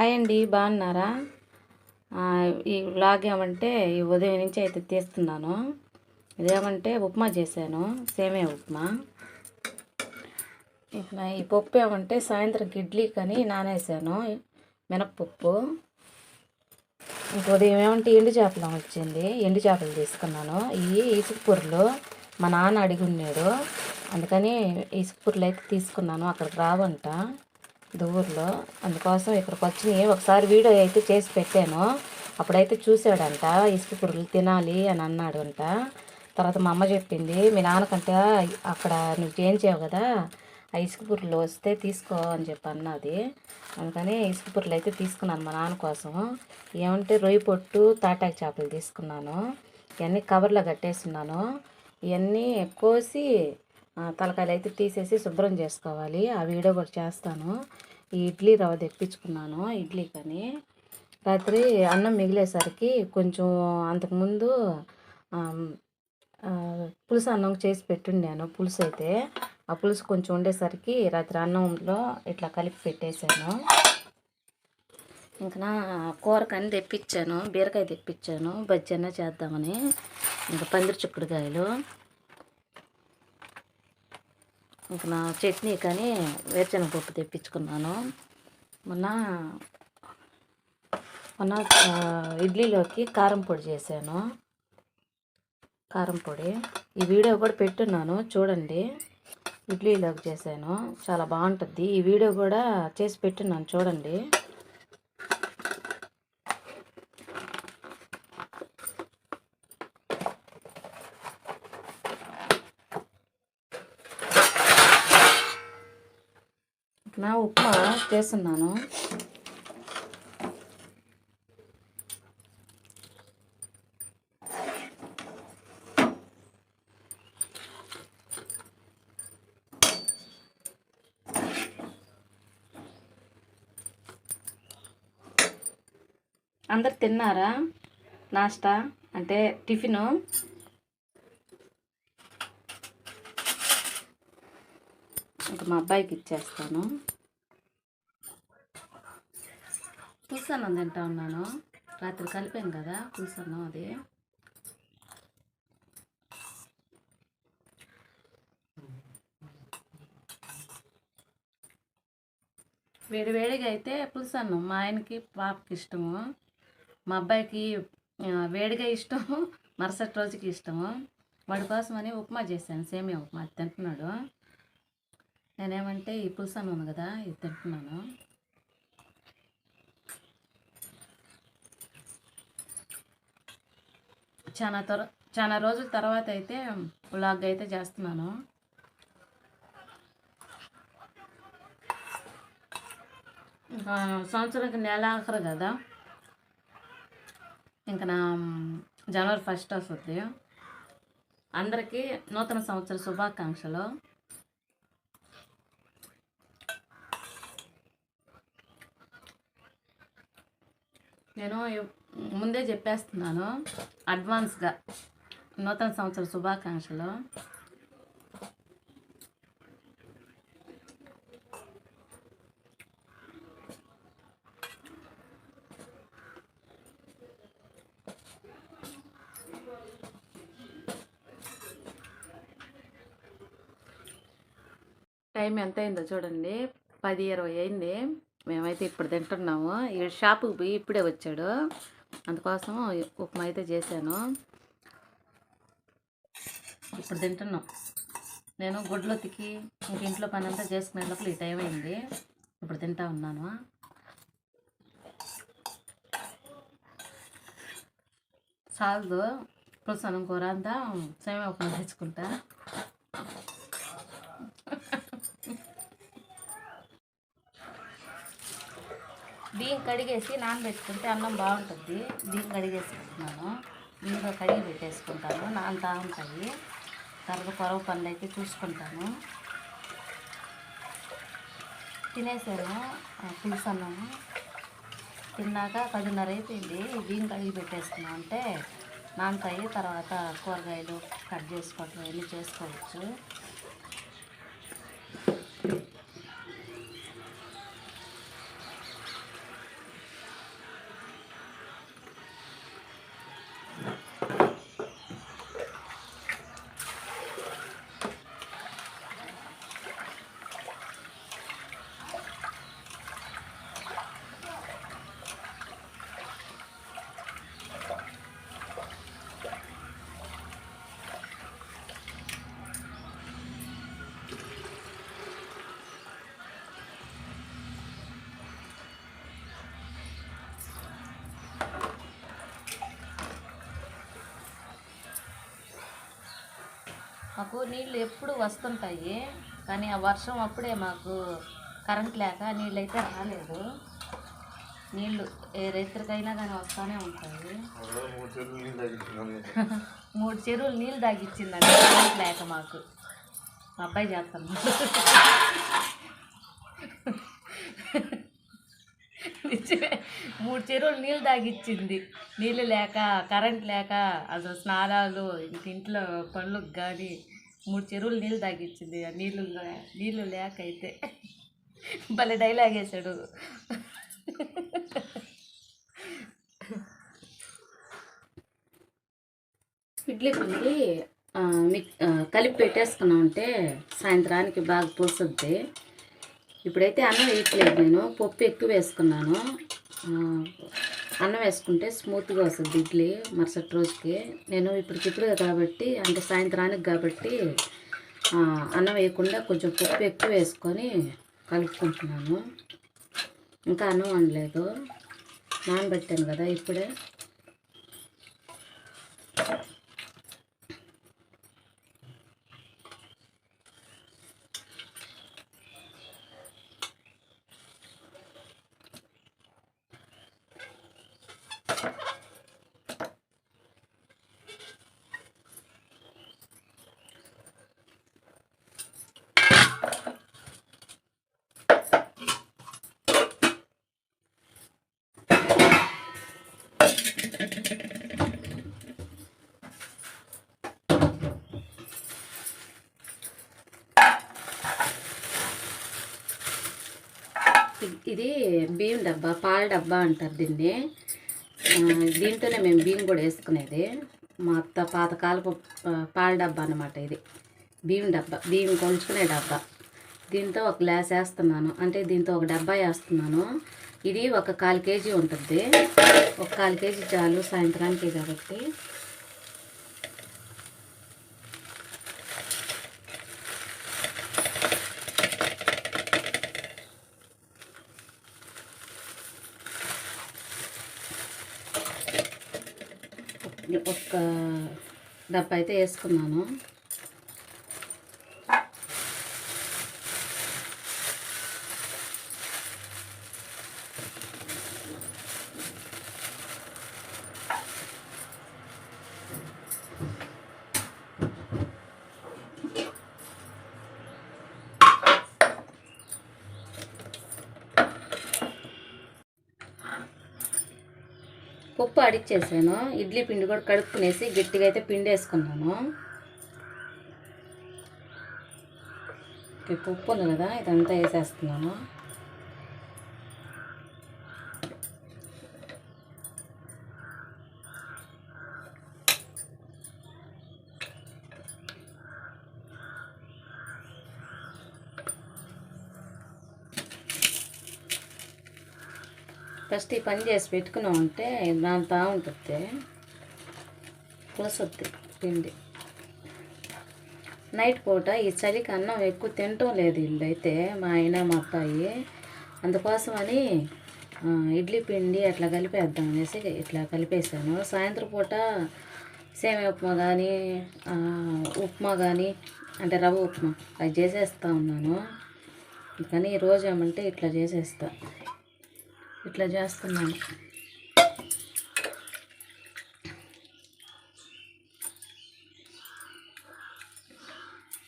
Hi అండి బాగున్నారా? ఈ వ్లాగ్ ఏమంటే ఈ ఉదయం నుంచి అయితే తీస్తున్నాను. ఇదేమంటే ఉప్మా చేశాను సేమే ఉప్మా. ఈ పప్పు ఏమంటే సాయంత్రం ఇడ్లీ కానీ నానేసాను మినప్పప్పు. ఇంక ఉదయం ఏమంటే ఎండు చేపలు వచ్చింది ఎండు చేపలు తీసుకున్నాను. ఇవి ఇసుకపూరలు మా నాన్న అడిగి ఉన్నాడు అందుకని ఇసుకపూరలు అయితే తీసుకున్నాను అక్కడికి రావంట. దువ్వూరులో అందుకోసం ఇక్కడికి వచ్చినాయి ఒకసారి వీడియో అయితే చేసి పెట్టాను. అప్పుడైతే చూశాడంట ఇసుక పురుగులు తినాలి అని అన్నాడు అంట తర్వాత మా అమ్మ చెప్పింది మీ నాన్నకంటే అక్కడ నువ్వు చేయించావు కదా ఆ ఇసుక పురుగులు వస్తే తీసుకో అని చెప్పి అన్నది. అందుకని ఇసుక పురుగులు అయితే తీసుకున్నాను మా నాన్న కోసం. ఏమంటే రొయ్యి పొట్టు తాటాకు చేపలు తీసుకున్నాను. ఇవన్నీ కవర్లో కట్టేస్తున్నాను. ఇవన్నీ కోసి తలకాయలు అయితే తీసేసి శుభ్రం చేసుకోవాలి. ఆ వీడియో కూడా చేస్తాను. ఈ ఇడ్లీ రవ్వ తెప్పించుకున్నాను ఇడ్లీ కానీ. రాత్రి అన్నం మిగిలేసరికి కొంచెం అంతకుముందు పులుసు అన్నం చేసి పెట్టుండాను. పులుసు అయితే ఆ పులుసు కొంచెం ఉండేసరికి రాత్రి అన్నంలో ఇట్లా కలిపి పెట్టేశాను. ఇంకా నా కూరకని తెప్పించాను బీరకాయ తెప్పించాను బజ్జన్న చేద్దామని. ఇంకా పందిరి చిక్కుడుకాయలు. ఇంక నా చట్నీ కానీ వేరుశనగ పప్పు తెప్పించుకున్నాను. మొన్న మొన్న ఇడ్లీలోకి కారం పొడి చేశాను. కారం పొడి. ఈ వీడియో కూడా పెట్టున్నాను చూడండి. ఇడ్లీలోకి చేశాను. చాలా బాగుంటుంది. ఈ వీడియో కూడా చేసి పెట్టున్నాను చూడండి నా ఉప్మా చేస్తున్నాను. అందరు తిన్నారా? నాస్టా అంటే టిఫిను? ఇంకా మా అబ్బాయికి ఇచ్చేస్తాను. పులుసన్నం తింటా ఉన్నాను. రాత్రి కలిపాను కదా పులుసన్నం అది. వేడి వేడిగా అయితే పులుసన్నం మా ఆయనకి పాపకి ఇష్టము. మా అబ్బాయికి వేడిగా ఇష్టము మరుసటి రోజుకి ఇష్టము. వాడి కోసమని ఉప్మా చేశాను సేమియా ఉప్మా అది తింటున్నాడు. నేనేమంటే ఈ పులుసన్నం ఉంది కదా ఇది తింటున్నాను. చాలా త్వర చాలా రోజుల తర్వాత అయితే వ్లాగ్ అయితే చేస్తున్నాను. ఇంకా సంవత్సరానికి నెల ఆఖరు కదా. ఇంకా నా జనవరి ఫస్ట్ వస్తుంది. అందరికీ నూతన సంవత్సర శుభాకాంక్షలు. నేను ముందే చెప్పేస్తున్నాను. అడ్వాన్స్గా నూతన సంవత్సర శుభాకాంక్షలు. టైం ఎంత అయిందో చూడండి. పది ఇరవై అయింది. మేమైతే ఇప్పుడు తింటున్నాము. ఈ షాపుకి పోయి ఇప్పుడే వచ్చాడు. అందుకోసం ఉప్మా అయితే చేశాను. ఇప్పుడు తింటున్నాం. నేను గుడ్లు తికి ఇంక ఇంట్లో పని అంతా చేసుకునే లోపల ఈ టైం అయింది. ఇప్పుడు తింటా ఉన్నాను. చాలదు పులుసు అన్నం కూర అంతా సేమే ఉప్మా తెచ్చుకుంటా. బియ్యం కడిగేసి నానబెట్టుకుంటే అన్నం బాగుంటుంది. బియ్యం కడిగేసుకుంటున్నాను బియ్యంలో కడిగి పెట్టేసుకుంటాను. నానతా ఉంటాయి. తర్వాత కొరవ పనులు అయితే చూసుకుంటాను. తినేసాను. ఆ, పులుసు తిన్నాక పదిన్నర అయిపోయింది. బియ్యం కడిగి పెట్టేసుకున్నాం అంటే నానతాయి. తర్వాత కూరగాయలు కట్ చేసుకోవటం ఇవన్నీ చేసుకోవచ్చు. మాకు నీళ్ళు ఎప్పుడు వస్తుంటాయి కానీ ఆ వర్షం అప్పుడే మాకు కరెంట్ లేక నీళ్ళు అయితే రాలేదు. నీళ్ళు ఏ రైతులకైనా కానీ వస్తూనే ఉంటాయి. మూడు చెరువులు నీళ్ళు తాగిచ్చిందండి. కరెంట్ లేక మాకు. మా అబ్బాయి చేస్తాను నిజమే. మూడు చెరువులు నీళ్ళు తాగిచ్చింది. నీళ్ళు లేక కరెంట్ లేక అసలు స్నానాలు ఇంక ఇంట్లో పనులకు కానీ మూడు చెరువులు నీళ్ళు తాగిచ్చింది. ఆ నీళ్ళు నీళ్ళు లేక అయితే భలే డైలాగ్ వేసాడు. ఇడ్లీ పిండి ఆ, మిక్ కలిపి పెట్టేసుకున్నామంటే సాయంత్రానికి బాగా పూసుద్ది ఇప్పుడైతే అన్నం వేయట్లేదు నేను. పప్పు ఎక్కువ వేసుకున్నాను. అన్నం వేసుకుంటే స్మూత్గా వస్తుంది ఇడ్లీ మరుసటి రోజుకి. నేను ఇప్పుడు ఇప్పటికిప్పుడు కాబట్టి అంటే సాయంత్రానికి కాబట్టి అన్నం వేయకుండా కొంచెం పప్పు ఎక్కువ వేసుకొని కలుపుకుంటున్నాను. ఇంకా అన్నం వండలేదు. నానబెట్టాను కదా ఇప్పుడే. ఇది బియ్యం డబ్బా పాల డబ్బా అంటారు దీన్ని. దీంతోనే మేము బియ్యం కూడా వేసుకునేది. మా అత్త పాతకాలపు పాల డబ్బా అన్నమాట ఇది. బియ్యం డబ్బా బియ్యం కొలుచుకునే డబ్బా. దీంతో ఒక గ్లాస్ వేస్తున్నాను. అంటే దీంతో ఒక డబ్బా వేస్తున్నాను. ఇది ఒక కాలు కేజీ ఉంటుంది. ఒక కాలు కేజీ చాలు సాయంత్రానికి కాబట్టి. ఒక్క డబ్బా అయితే వేసుకున్నాను. పప్పు అడిచేసాను ఇడ్లీ పిండి కూడా కడుక్కునేసి గట్టిగా అయితే పిండి వేసుకున్నాను ఈ పప్పు ఉంది కదా ఇదంతా వేసేస్తున్నాను. ఫస్ట్ ఈ పని చేసి పెట్టుకున్నాం అంటే నాలుతా ఉంటుంది పులసొద్ది పిండి. నైట్ పూట ఈ చలికి అన్నం ఎక్కువ తినటం లేదు ఇల్లు అయితే మా ఆయన మా అబ్బాయి. అందుకోసమని ఇడ్లీ పిండి అట్లా కలిపేద్దాం అనేసి ఇట్లా కలిపేసాను సాయంత్రం పూట సేమియా ఉప్మా కానీ ఉప్మా కానీ అంటే రవ్వ ఉప్మా అది చేసేస్తా ఉన్నాను. కానీ ఈరోజు ఏమంటే ఇట్లా చేసేస్తాను ఇట్లా చేస్తున్నాను.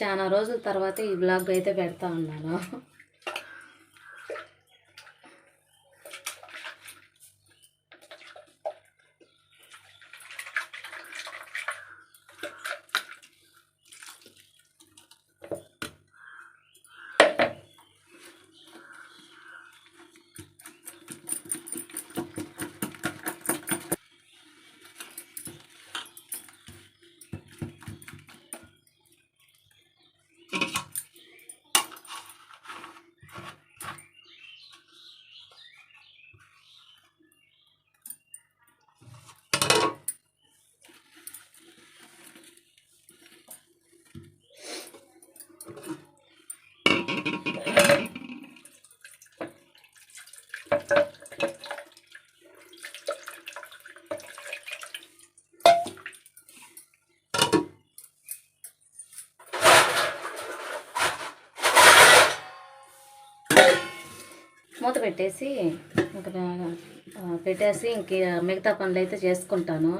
చాలా రోజుల తర్వాత ఈ బ్లాగ్ అయితే పెడతా ఉన్నాను. మూత పెట్టేసి ఇంకా పెట్టేసి ఇంక మిగతా పనులు అయితే చేసుకుంటాను.